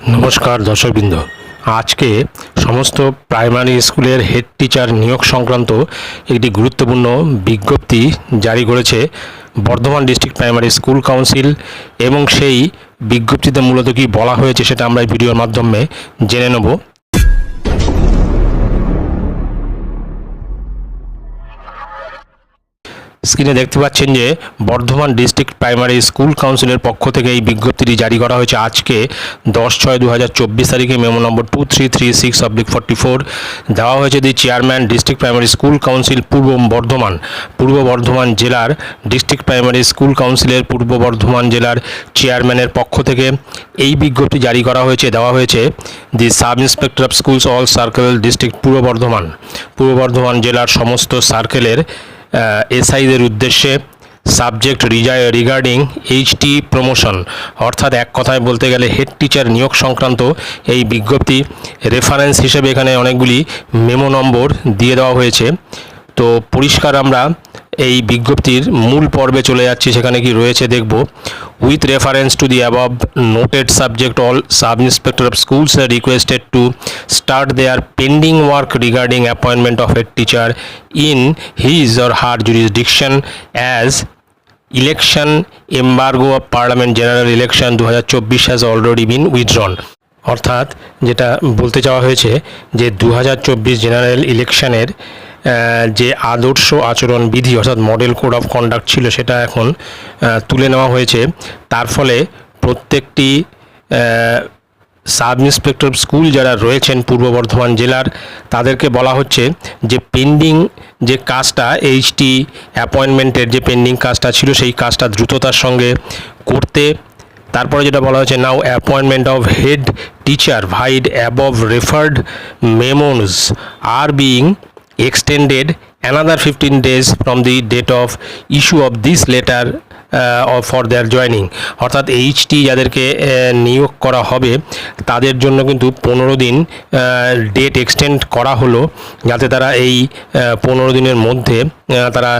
নমস্কার দর্শকবৃন্দ। আজকে সমস্ত প্রাইমারি স্কুলের হেড টিচার নিয়োগ সংক্রান্ত একটি গুরুত্বপূর্ণ বিজ্ঞপ্তি জারি করেছে Bardhaman district primary school council এবং সেই বিজ্ঞপ্তিতে মূলত কি বলা হয়েছে সেটা আমরা এই ভিডিওর মাধ্যমে জেনে নেব। স্ক্রিনে দেখতে পাচ্ছেন যে বর্ধমান ডিস্ট্রিক্ট প্রাইমারি স্কুল কাউন্সিলের পক্ষ থেকে এই বিজ্ঞপ্তিটি জারি করা হয়েছে আজকে দশ ছয় দু তারিখে memo number two three three six oblique forty four দেওয়া হয়েছে the chairman district primary school council Purba Bardhaman. Purba Bardhaman জেলার ডিস্ট্রিক্ট প্রাইমারি স্কুল কাউন্সিলের পূর্ব বর্ধমান জেলার চেয়ারম্যানের পক্ষ থেকে এই বিজ্ঞপ্তি জারি করা হয়েছে, দেওয়া হয়েছে the sub inspector of schools all circle district Purba Bardhaman. Purba Bardhaman জেলার সমস্ত সার্কেলের এসআইদের উদ্দেশ্যে সাবজেক্ট রিগার্ডিং এইচটি প্রমোশন অর্থাৎ এক কথায় বলতে গেলে হেড টিচার নিয়োগ সংক্রান্ত এই বিজ্ঞপ্তি রেফারেন্স হিসেবে এখানে অনেকগুলি মেমো নম্বর দিয়ে দেওয়া হয়েছে। তো পরিষ্কার আমরা এই বিজ্ঞপ্তির মূল পর্বে চলে যাচ্ছি, সেখানে কি রয়েছে দেখব। With reference to the above noted subject all sub inspector of schools are requested to start their pending work regarding appointment of a teacher in his or her jurisdiction as election embargo of parliament general election দু হাজার চব্বিশ has already been withdrawn অর্থাৎ, যেটা বলতে চাওয়া হয়েছে যে দু হাজার চব্বিশ জেনারেল ইলেকশনের যে আদর্শ আচরণ বিধি, অর্থাৎ মডেল কোড অফ কন্ডাক্ট ছিল সেটা এখন তুলে নেওয়া হয়েছে। তার ফলে প্রত্যেকটি সাব ইন্সপেক্টর স্কুল যারা রয়েছেন পূর্ব বর্ধমান জেলার, তাদেরকে বলা হচ্ছে যে পেন্ডিং যে কাজটা এইচটি অ্যাপয়েন্টমেন্টের যে পেন্ডিং কাজটা ছিল, সেই কাজটা দ্রুততার সঙ্গে করতে, তারপরে যেটা বলা হয়েছে now appointment of head teacher vide above referred memos are being extended another 15 days from the date of issue of this letter uh, for their joining. অর্থাৎ এইচটি যাদেরকে আহ, নিয়োগ করা হবে তাদের জন্য কিন্তু পনেরো দিন ডেট এক্সটেন্ড করা হলো যাতে তারা এই পনেরো দিনের মধ্যে তারা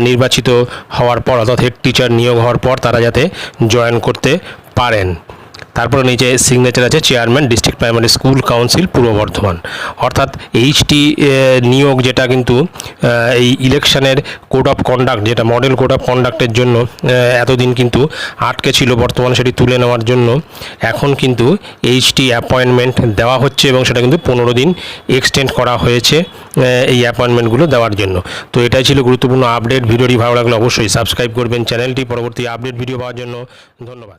নির্বাচিত হওয়ার পর অর্থাৎ হেড টিচার নিয়োগ হওয়ার পর তারা যাতে জয়েন করতে পারেন। তারপরে নিচে সিগনেচার আছে chairman district primary school council Purba Bardhaman. অর্থাৎ এইচটি নিয়োগ যেটা কিন্তু এই ইলেকশনের কোড অফ কন্ডাক্ট যেটা মডেল কোড অফ কন্ডাক্টের জন্য এতদিন কিন্তু আটকে ছিল, বর্তমানে সেটি তুলে নেওয়ার জন্য। এখন কিন্তু এইচটি অ্যাপয়েন্টমেন্ট দেওয়া হচ্ছে এবং সেটা কিন্তু পনেরো দিন এক্সটেন্ড করা হয়েছে এই অ্যাপয়েন্টমেন্টগুলো দেওয়ার জন্য। তো এটাই ছিল গুরুত্বপূর্ণ আপডেট ভিডিওটি ভালো লাগলে অবশ্যই সাবস্ক্রাইব করবেন। চ্যানেলটি পরবর্তী আপডেট ভিডিও পাওয়ার জন্য ধন্যবাদ।